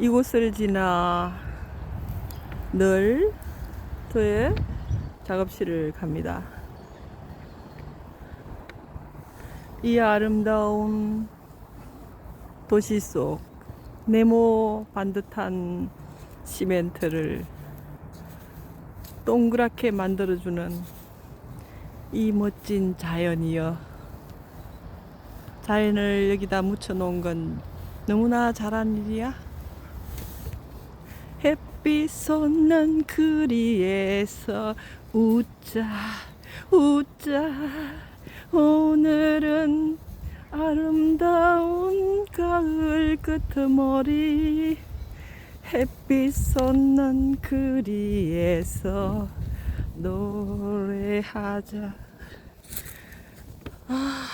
이곳을 지나 늘 저의 작업실을 갑니다. 이 아름다운 도시 속 네모 반듯한 시멘트를 동그랗게 만들어주는 이 멋진 자연이여. 자연을 여기다 묻혀놓은 건 너무나 잘한 일이야. 햇빛 솟는 그리에서 웃자, 웃자. 오늘은 아름다운 가을 끄트머리 햇빛 솟는 그리에서 노래하자. 아,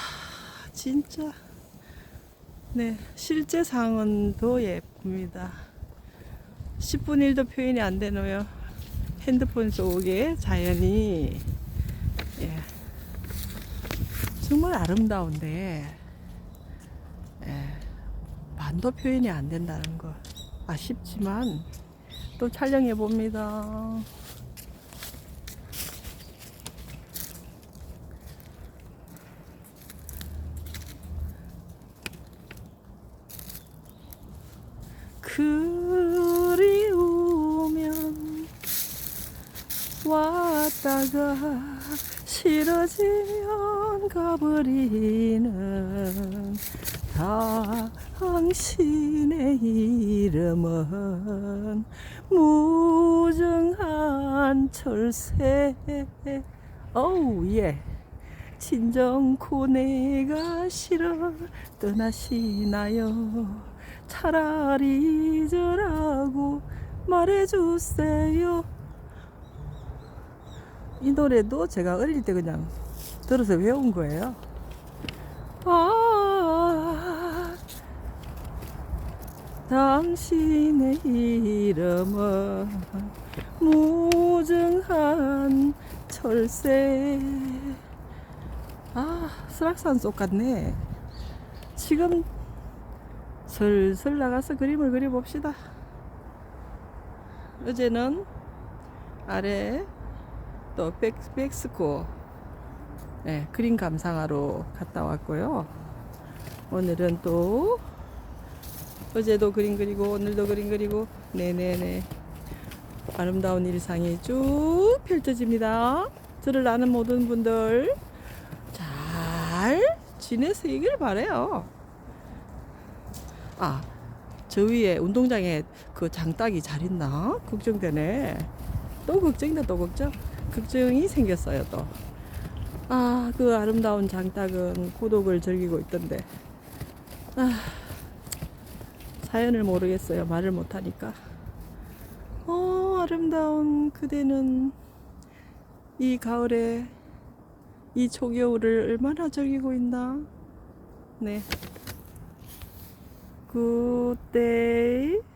진짜. 네, 실제 상은 더 예쁩니다. 10분 1도 표현이 안 되네요. 핸드폰 속에 자연이 예. 정말 아름다운데 예. 반도 표현이 안 된다는 거 아쉽지만 또 촬영해 봅니다. 그 왔다가 싫어지면 가버리는 당신의 이름은 무정한 철새. 어우 예. 진정 고뇌가 싫어 떠나시나요? 차라리 저라고 말해주세요 이 노래도 제가 어릴 때 그냥 들어서 외운 거예요. 아 당신의 이름은 무정한 철새. 아 설악산 속 같네. 지금 슬슬 나가서 그림을 그려봅시다. 어제는 아래 또 백, 백스코 네, 그림 감상하러 갔다 왔고요 오늘은 또 어제도 그림 그리고 오늘도 그림 그리고 네네네 아름다운 일상이 쭉 펼쳐집니다 저를 아는 모든 분들 잘 지내시길 바래요 아, 저 위에 운동장에 그 장딱이 잘 있나? 걱정되네. 또 걱정이다, 또 걱정. 걱정이 생겼어요, 또. 아, 그 아름다운 장딱은 고독을 즐기고 있던데. 아, 사연을 모르겠어요. 말을 못하니까. 어, 아름다운 그대는 이 가을에 이 초겨울을 얼마나 즐기고 있나? 네. Day.